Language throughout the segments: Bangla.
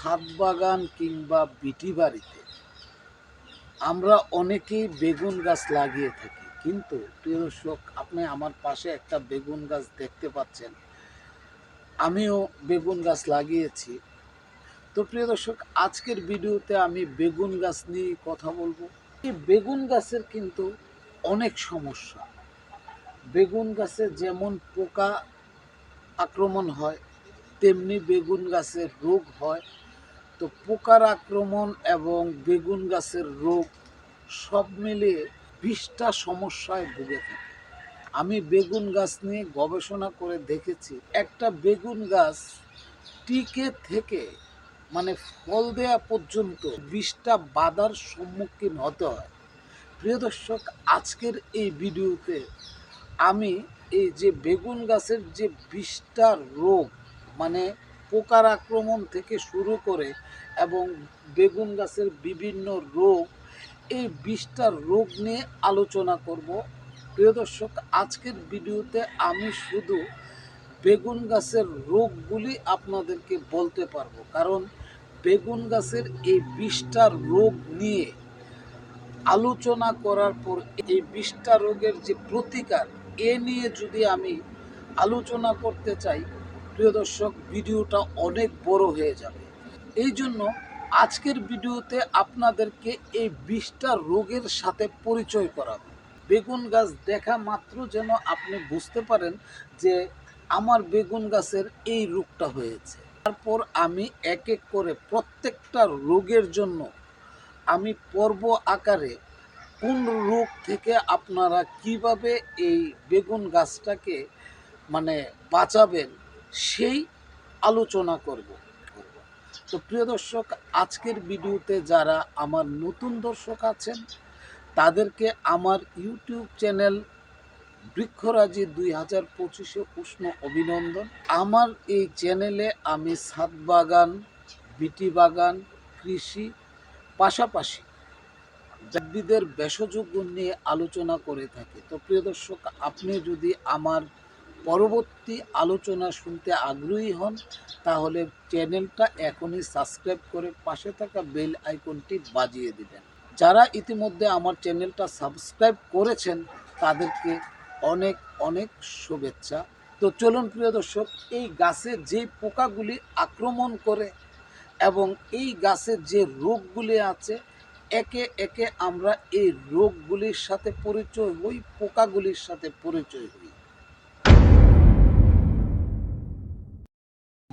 ছাদ বাগান কিংবা বিটি বাড়িতে। আমরা অনেকেই বেগুন গাছ লাগিয়ে থাকি, কিন্তু প্রিয় আপনি আমার পাশে একটা বেগুন গাছ দেখতে পাচ্ছেন। আমিও বেগুন গাছ লাগিয়েছি। তো প্রিয় দর্শক, আজকের ভিডিওতে আমি বেগুন গাছ নিয়ে কথা বলব। এই বেগুন গাছের কিন্তু অনেক সমস্যা। বেগুন গাছে যেমন পোকা আক্রমণ হয়, তেমনি বেগুন গাছের রোগ হয়। তো পোকার আক্রমণ এবং বেগুন গাছের রোগ সব মিলিয়ে বিশটা সমস্যায় ভুগে থাকে। আমি বেগুন গাছ নিয়ে গবেষণা করে দেখেছি, একটা বেগুন গাছ টিকে থেকে মানে ফল দেয়া পর্যন্ত বিশটা বাধার সম্মুখীন হতে হয়। প্রিয় দর্শক, আজকের এই ভিডিওতে আমি এই যে বেগুন গাছের যে বিশটা রোগ মানে পোকার আক্রমণ থেকে শুরু করে এবং বেগুন গাছের বিভিন্ন রোগ, এই বিশটা রোগ নিয়ে আলোচনা করব। প্রিয় দর্শক, আজকের ভিডিওতে আমি শুধু বেগুন গাছের রোগগুলি আপনাদেরকে বলতে পারব। কারণ বেগুন গাছের এই বিশটা রোগ নিয়ে আলোচনা করার পর এই বিশটা রোগের যে প্রতিকার, এ নিয়ে যদি আমি আলোচনা করতে চাই প্রিয় দর্শক, ভিডিওটা অনেক বড় হয়ে যাবে। এই জন্য আজকের ভিডিওতে আপনাদেরকে এই বিশটা রোগের সাথে পরিচয় করাবো। বেগুন গাছ দেখা মাত্র যেন আপনি বুঝতে পারেন যে আমার বেগুন গাছের এই রোগটা হয়েছে। তারপর আমি এক এক করে প্রত্যেকটা রোগের জন্য আমি পর্ব আকারে কোন রোগ থেকে আপনারা কীভাবে এই বেগুন গাছটাকে মানে বাঁচাবেন সেই আলোচনা করব। তো প্রিয় দর্শক, আজকের ভিডিওতে যারা আমার নতুন দর্শক আছেন, তাদেরকে আমার ইউটিউব চ্যানেল বৃক্ষরাজি দুই হাজার পঁচিশে উষ্ণ অভিনন্দন। আমার এই চ্যানেলে আমি ছাদ বাগান, বিটি বাগান, কৃষি পাশাপাশি উদ্ভিদের ভেষজ নিয়ে আলোচনা করে থাকি। তো প্রিয় দর্শক, আপনি যদি আমার পরবর্তী আলোচনা শুনতে আগ্রহী হন, তাহলে চ্যানেলটা এখনই সাবস্ক্রাইব করে পাশে থাকা বেল আইকনটি বাজিয়ে দিবেন। যারা ইতিমধ্যে আমার চ্যানেলটা সাবস্ক্রাইব করেছেন, তাদেরকে অনেক অনেক শুভেচ্ছা। তো চলুন প্রিয় দর্শক, এই গাছে যে পোকাগুলি আক্রমণ করে এবং এই গাছের যে রোগগুলি আছে, একে একে আমরা এই রোগগুলির সাথে পরিচয় হই, পোকাগুলির সাথে পরিচয় হই।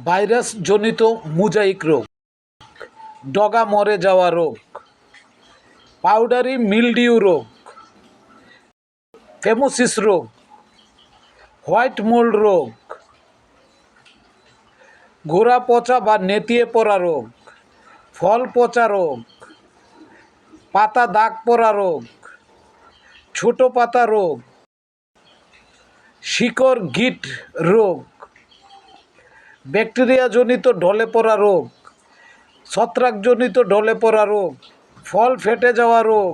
ভাইরাস জনিত মুজাইক রোগ, ডগা মরে যাওয়া রোগ, পাউডারি মিলডিউ রোগ, ফেমোসিস রোগ, হোয়াইট মোল্ড রোগ ঘোড়া পচা বা নেতিয়ে পড়া রোগ ফল পচা রোগ, পাতা দাগ পড়া রোগ, ছোট পাতা রোগ, শিকড় গিট রোগ ব্যাকটেরিয়াজনিত ঢলে পড়া রোগ, ছত্রাকজনিত ঢলে পড়া রোগ, ফল ফেটে যাওয়া রোগ,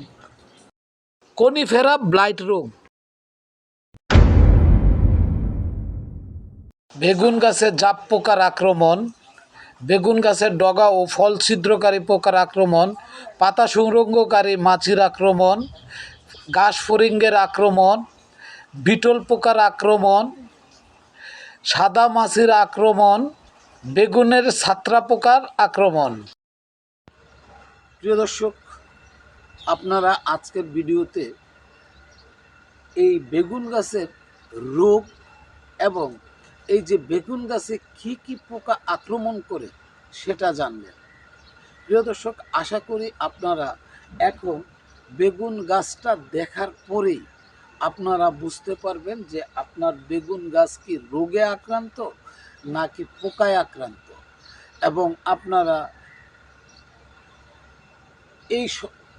কনিফেরা ব্লাইট রোগ। বেগুন গাছে জাপ পোকার আক্রমণ, বেগুন গাছের ডগা ও ফল ছিদ্রকারী পোকার আক্রমণ, পাতা সংরক্ষকারী মাছির আক্রমণ ঘাস ফরিঙ্গের আক্রমণ, বিটল পোকার আক্রমণ সাদা মাছির আক্রমণ, বেগুনের ছাত্রা পোকার আক্রমণ। প্রিয় দর্শক, আপনারা আজকের ভিডিওতে এই বেগুন গাছের রোগ এবং এই যে বেগুন গাছে কি কি পোকা আক্রমণ করে সেটা জানবেন। প্রিয় দর্শক, আশা করি আপনারা এখন বেগুন গাছটা দেখার পরেই আপনারা বুঝতে পারবেন যে আপনার বেগুন গাছ কি রোগে আক্রান্ত নাকি পোকায় আক্রান্ত? এবং আপনারা এই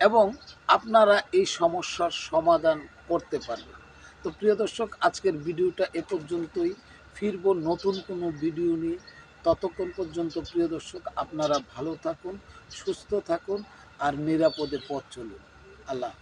এবং আপনারা এই সমস্যার সমাধান করতে পারবেন। তো প্রিয় দর্শক, আজকের ভিডিওটা এ পর্যন্তই। ফিরব নতুন কোনো ভিডিও নিয়ে। ততক্ষণ পর্যন্ত প্রিয় দর্শক, আপনারা ভালো থাকুন, সুস্থ থাকুন আর নিরাপদে পথ চলুন। আল্লাহ।